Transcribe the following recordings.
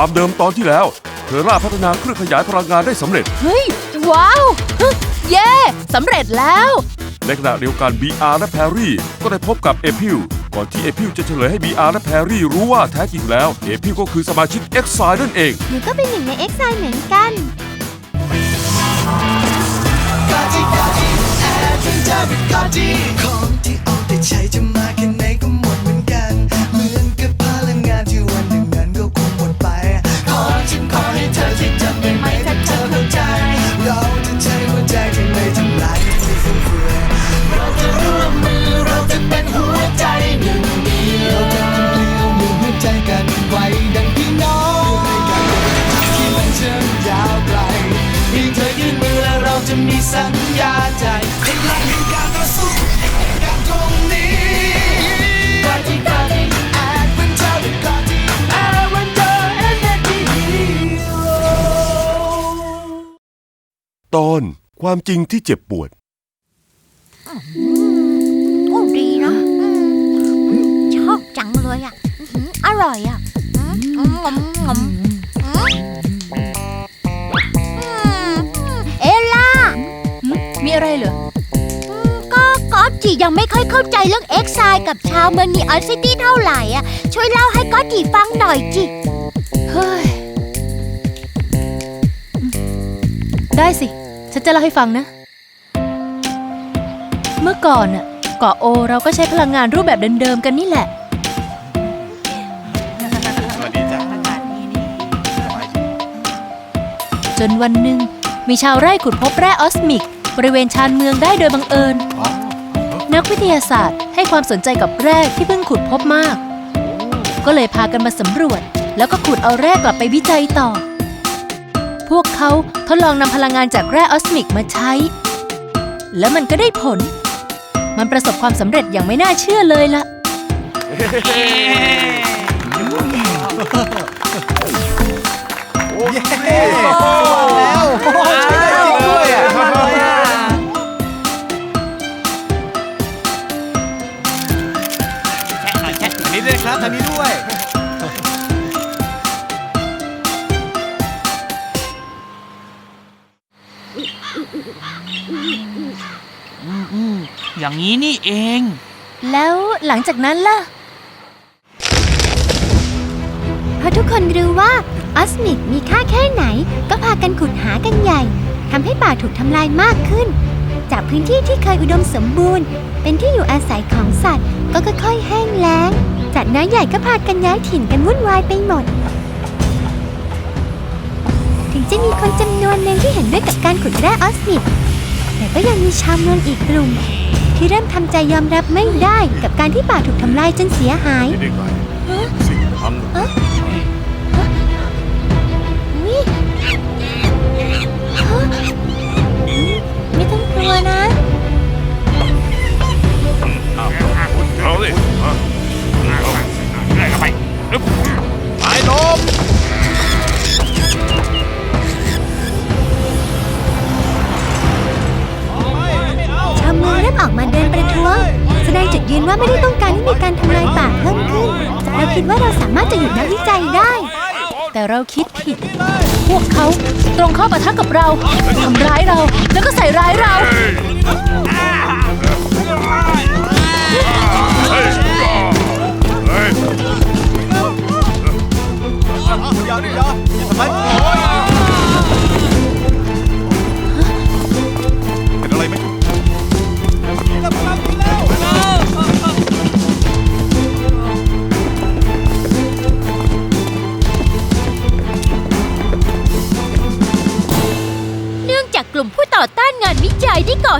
ความเดิมตอนที่แล้วเธอร่าพัฒนาเครื่องขยายพลังงานได้สำเร็จ เฮ้ย ว้าวฮึเย้สำเร็จแล้ว ในขณะเดียวกัน BR และแพรรี่ก็ได้พบกับเอพิวก่อนที่เอพิวจะเฉลยให้ BR และแพรรี่รู้ว่าแท้จริงแล้ว เอพิวก็คือสมาชิก X ซนั่นเอง หนูก็เป็นหนึ่งในเอ็กไซเหมือนกันของ ตอนความจริงที่เจ็บปวด โอ้ดีนะอืมชอบจังเลยอะอื้อหืออร่อยอะอืมงมงมอืมเอลล่ามีอะไรเหรอ อืมก็ก๊อตจียังไม่ค่อยเข้าใจเรื่องเอ็กไซกับชาวเมืองนีออนซิตี้เท่าไหร่อะ ช่วยเล่าให้ก๊อตจีฟังหน่อยจิ เฮ้ย ได้สิ ฉันจะเล่าให้ฟังนะ เมื่อก่อนน่ะเกาะโอเราก็ใช้พลังงานรูปแบบเดิมๆกันนี่แหละจนวันหนึ่งมีชาวไร่ขุดพบแร่ออสมิก บริเวณชานเมืองได้โดยบังเอิญ นักวิทยาศาสตร์ให้ความสนใจกับแร่ที่เพิ่งขุดพบมาก ก็เลยพากันมาสำรวจ แล้วก็ขุดเอาแร่กลับไปวิจัยต่อ พวกเขาทดลองนำพลังงานจากแร่ออสมิกมาใช้ แล้วมันก็ได้ผล มันประสบความสำเร็จอย่างไม่น่าเชื่อเลยล่ะท นี้นี่เอง แล้วหลังจากนั้นล่ะ เพราะทุกคนรู้ว่าออสมิกมีค่าแค่ไหน ก็พากันขุดหากันใหญ่ทำให้ป่าถูกทำลายมากขึ้น จากพื้นที่ที่เคยอุดมสมบูรณ์ เป็นที่อยู่อาศัยของสัตว์ ก็ค่อยๆแห้งแล้งสัตว์น้อยใหญ่ก็พากันย้ายถิ่นกันวุ่นวายไปหมด ถึงจะมีคนจำนวนหนึ่งที่เห็นด้วยกับการขุดแร่ออสมิกแต่ก็ยังมีชาวเมืองอีกกลุ่ม ที่เริ่มทำใจยอมรับไม่ได้กับการที่ป่าถูกทำลายจนเสียหายได้ไงสิ่งทนี่ฮะไม่ต้องกลัวนะ เราคิดผิด พวกเขาตรงเข้าปะทะกับเราทำร้ายเรา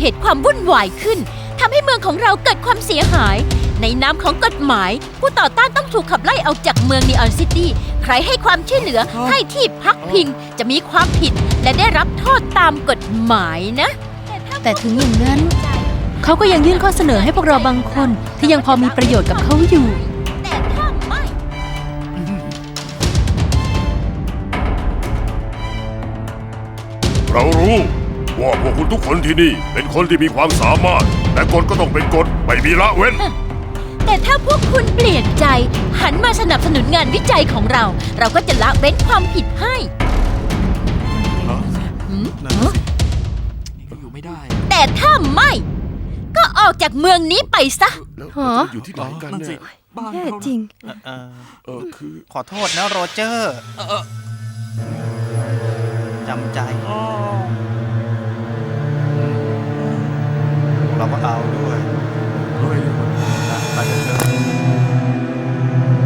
เหตุความวุ่นวายขึ้นทำให้เมืองของเราเกิดความเสียหาย ในนามของกฎหมาย ผู้ต่อต้านต้องถูกขับไล่ออกจากเมืองนีออนซิตี้ใครให้ความช่วยเหลือให้ที่พักพิงจะมีความผิดและได้รับโทษตามกฎหมายนะ แต่ถึงอย่างนั้น เขาก็ยังยื่นข้อเสนอให้พวกเราบางคน ที่ยังพอมีประโยชน์กับเขาอยู่ แต่ถ้าไม่ เรารู้ ว่าพวกคุณทุกคนที่นี่เป็นคนที่มีความสามารถ แต่กฎก็ต้องเป็นกฎไม่มีละเว้น แต่ถ้าพวกคุณเปลี่ยนใจ หันมาสนับสนุนงานวิจัยของเรา เราก็จะละเว้นความผิดให้นั่นสิอยู่ไม่ได้แต่ถ้าไม่ ก็ออกจากเมืองนี้ไปซะ แล้วฮะเราจะอยู่ที่ไหนกันนั่นสิเนี่ยบ้านแย่เขาจริง เออเออคือ ขอโทษนะโรเจอร์เออเออจำใจ อ๋อ เราก็เอาด้วยด้วยนะไปกันเถอะ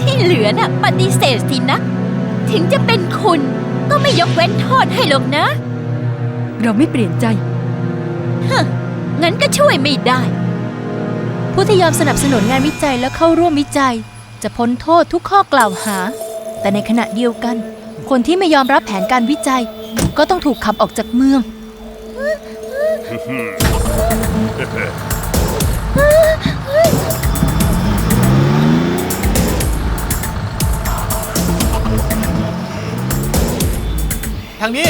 ที่เหลือน่ะปฏิเสธสินะ ถึงจะเป็นคุณก็ไม่ยกเว้นโทษให้หรอกนะ เราไม่เปลี่ยนใจงั้นก็ช่วยไม่ได้ ผู้ที่ยอมสนับสนุนงานวิจัยและเข้าร่วมวิจัย จะพ้นโทษทุกข้อกล่าวหา แต่ในขณะเดียวกัน คนที่ไม่ยอมรับแผนการวิจัย ก็ต้องถูกขับออกจากเมือง ทางนี้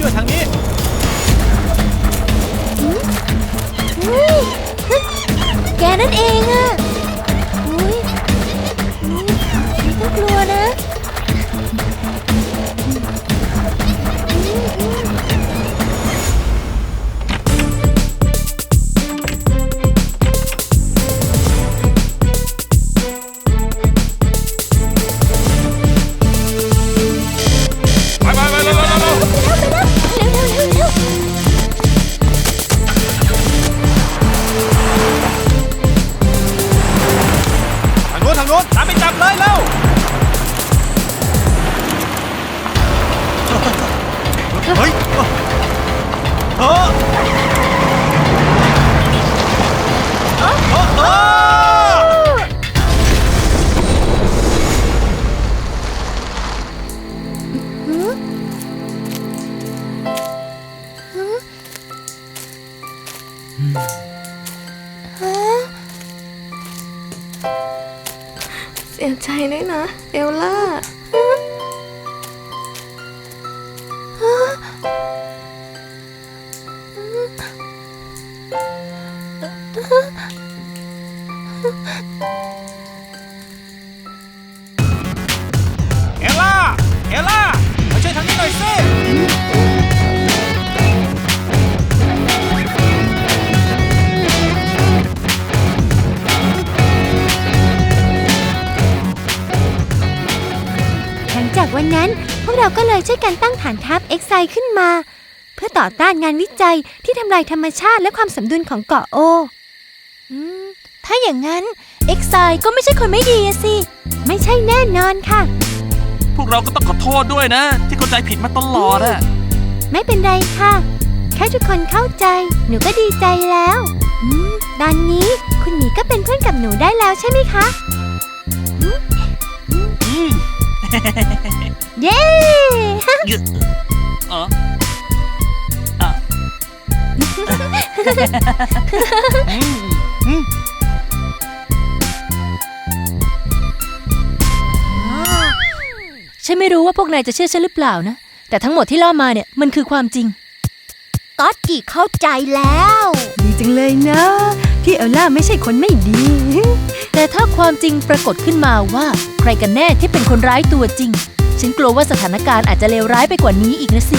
ด้วยทางนี้แกนั่นเอง เสียใจด้วยนะ เอลล่า นนั้น พวกเราก็เลยช่วยกันตั้งฐานทัพเอ็กไซขึ้นมา เพื่อต่อต้านงานวิจัยที่ทำลายธรรมชาติและความสมดุลของเกาะโออืมถ้าอย่างนั้นเอ็กไซก็ไม่ใช่คนไม่ดีอะสิ ไม่ใช่แน่นอนค่ะ พวกเราก็ต้องขอโทษด้วยนะ ที่เข้าใจผิดมาตลอดอะไม่เป็นไรค่ะ แค่ทุกคนเข้าใจ หนูก็ดีใจแล้วอืมตอนนี้คุณหมีก็เป็นเพื่อนกับหนูได้แล้วใช่ไหมคะอืม เย้เอออะอืมอืมฉันไม่รู้ว่าพวกนายจะเชื่อฉันหรือเปล่านะ แต่ทั้งหมดที่เล่ามาเนี่ยมันคือความจริงก็อตกี่เข้าใจแล้ว ดีจังเลยนะที่เอลล่าไม่ใช่คนไม่ดี แต่ถ้าความจริงปรากฏขึ้นมาว่า ใครกันแน่ที่เป็นคนร้ายตัวจริง ฉันกลัวว่าสถานการณ์อาจจะเลวร้ายไปกว่านี้อีกนะสิ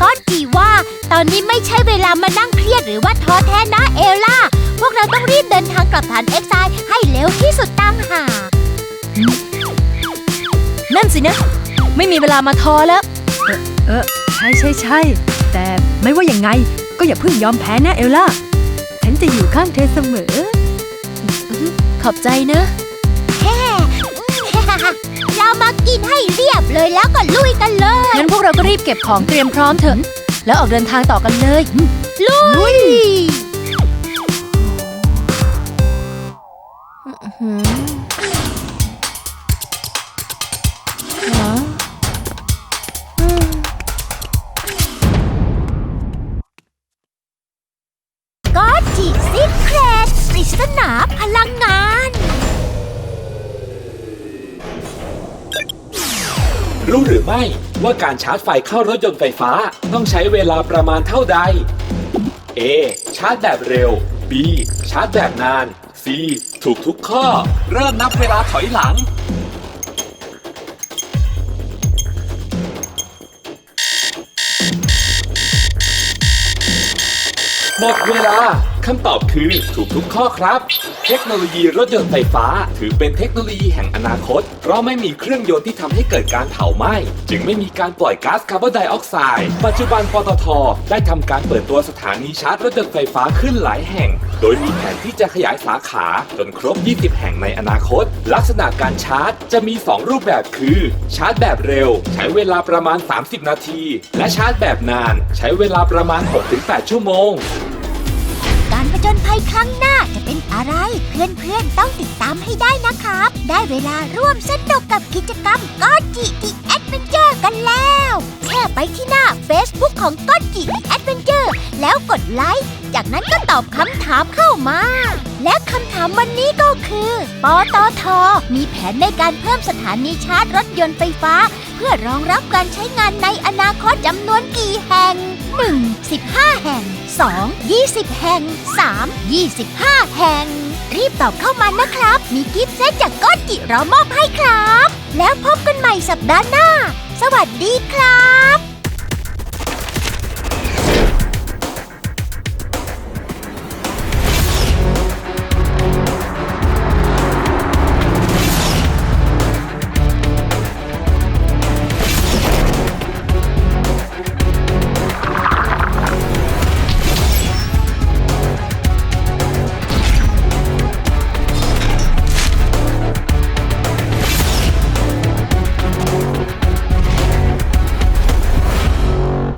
ก็จีว่า ตอนนี้ไม่ใช่เวลามานั่งเครียดหรือว่าท้อแท้นะเอลล่า พวกเราต้องรีบเดินทางกลับฐานเอ็กไซให้เร็วที่สุดตั้งหากนั่นสินะ ไม่มีเวลามาท้อแล้ว เออใช่ใช่ใช่แต่ไม่ว่าอย่างไง ก็อย่าเพิ่งยอมแพ้นะเอลล่า ฉันจะอยู่ข้างเธอเสมอ ขอบใจนะเรามากินให้เรียบเลยแล้วก็ลุยกันเลย งั้นพวกเราก็รีบเก็บของเตรียมพร้อมเถอะ แล้วออกเดินทางต่อกันเลย ลุย ไม่ว่าการชาร์จไฟเข้ารถยนต์ไฟฟ้าต้องใช้เวลาประมาณเท่าใด A ชาร์จแบบเร็ว B ชาร์จแบบนาน C ถูกทุกข้อ เริ่มนับเวลาถอยหลัง หมดเวลา คำตอบคือถูกทุกข้อครับ เทคโนโลยีรถยนต์ไฟฟ้า ถือเป็นเทคโนโลยีแห่งอนาคต เพราะไม่มีเครื่องยนต์ที่ทำให้เกิดการเผาไหม้จึงไม่มีการปล่อยก๊าซคาร์บอนไดออกไซด์ปัจจุบันปตท ได้ทำการเปิดตัวสถานีชาร์จรถยนต์ไฟฟ้าขึ้นหลายแห่ง โดยมีแผนที่จะขยายสาขาจนครบ 20 แห่งในอนาคต ลักษณะการชาร์จจะมี 2 รูปแบบคือ ชาร์จแบบเร็ว ใช้เวลาประมาณ 30 นาที และชาร์จแบบนาน ใช้เวลาประมาณ 6-8 ชั่วโมง จญภัยครั้งหน้าจะเป็นอะไร เพื่อนๆต้องติดตามให้ได้นะครับ ได้เวลาร่วมสนุกกับกิจกรรมก้อนจิติแอดเวนเจอร์กันแล้ว แค่ไปที่หน้า Facebook ของก้อนจิติแอดเวนเจอร์แล้วกดไลค์จากนั้นก็ตอบคำถามเข้ามา และคำถามวันนี้ก็คือปตท มีแผนในการเพิ่มสถานีชาร์จรถยนต์ไฟฟ้า เพื่อรองรับการใช้งานในอนาคตจำนวนกี่แห่ง 1. 15 แห่ง 2. 20 แห่ง 3. 25 แห่ง รีบตอบเข้ามานะครับ มีกิฟต์เซตจากก้อนจิเรามอบให้ครับ แล้วพบกันใหม่สัปดาห์หน้า สวัสดีครับ